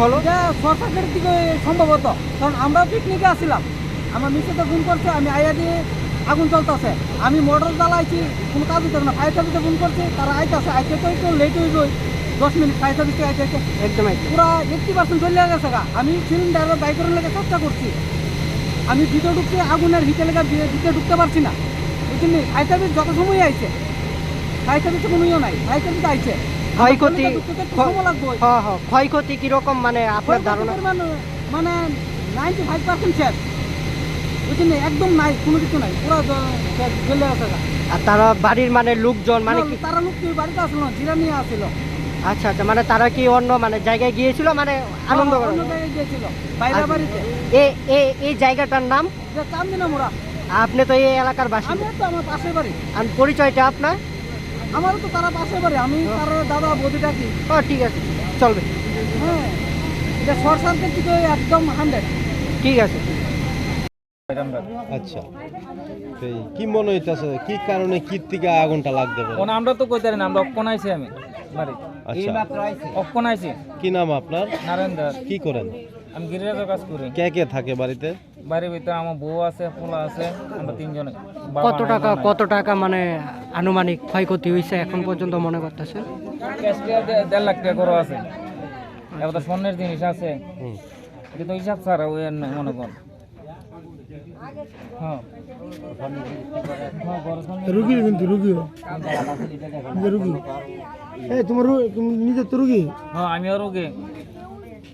হলো শর্ট সার্কিটের দিকে সম্ভবত। কারণ আমরা পিকনিকে আসছিলাম। আমার নিচে তো ফোন করছে আমি আইয়া দিয়ে আগুন জ্বলতেছে। আমি মোটর জ্বালাইছি কোনো কাজ হতো না। ফায়ার সার্ভিসে ফোন করছে তারা আইতেছে আইতে তো একটু লেট যাই দশ মিনিট ফায়ার সার্ভিসে আইতে একদম পুরো এইটটি পার্সেন্ট চলে গেছে গা। আমি সিলিন্ডারের বাইকের লেগে চেষ্টা করছি। আমি ভিতরে ঢুকতে আগুনের হিটে লেগে ভিতরে ঢুকতে পারছি না। বুঝলি ফায়ার সার্ভিস যত সময় আইছে ফায়ার সার্ভিসে কোনো ইয়ে নাই। ফায়ার সার্ভিস আইছে। ক্ষয়ক্ষতি হ্যাঁ হ্যাঁ ক্ষয়ক্ষতি কীরকম মানে আপনার ধারণা? মানে নাইনটি ফাইভ পার্সেন্ট শেষ একদম নাই কোনো কিছু নাই। পুরো গেলে আছে আর তারা বাড়ির মানে লোকজন মানে কি? তারা লোক বাড়িতে আসলো জিরা নিয়ে আসছিল আচ্ছা আচ্ছা মানে তারা কি অন্য মানে জায়গায় গিয়েছিল মানে আনন্দ আচ্ছা। এই জায়গাটার নাম? আপনি তো এই এলাকার বাসিন্দা। তো আমার পাশের বাড়ি। আর পরিচয়টা আপনার? আমারও তো তারা পাশের বাড়ি আমি তার দাদা বৌদি ডাকি ও ঠিক আছে চলবে। হ্যাঁ এটা শর্ট সার্কিট থেকে একদম হান্ড্রেড ঠিক আছে। আচ্ছা কি মনে হইতাছে কি কারণে কি থেকে আগুনটা লাগতে পারে? আমরা তো কইতারি না আমরা অক্ষণ আইছি আমি বাড়ি। আচ্ছা। অক্ষণ আইছি। কি নাম আপনার? কি করেন? আমি গিরিরাজের কাজ করি। কে কে থাকে বাড়িতে? বাড়ির ভিতরে আমার বউ আছে পোলা আছে আমরা তিনজনে। কত টাকা কত টাকা মানে আনুমানিক ক্ষয়ক্ষতি হয়েছে এখন পর্যন্ত মনে করতেছে। ক্যাশ দেড় লাখ টাকা করে আছে। এবার তো স্বর্ণের জিনিস আছে। কিন্তু হিসাব ছাড়া ওই মনে কর। হ্যাঁ। রুগী কিন্তু রুগী রুগী। এই তোমার তুমি নিজে তো রুগী? হ্যাঁ আমিও রোগে।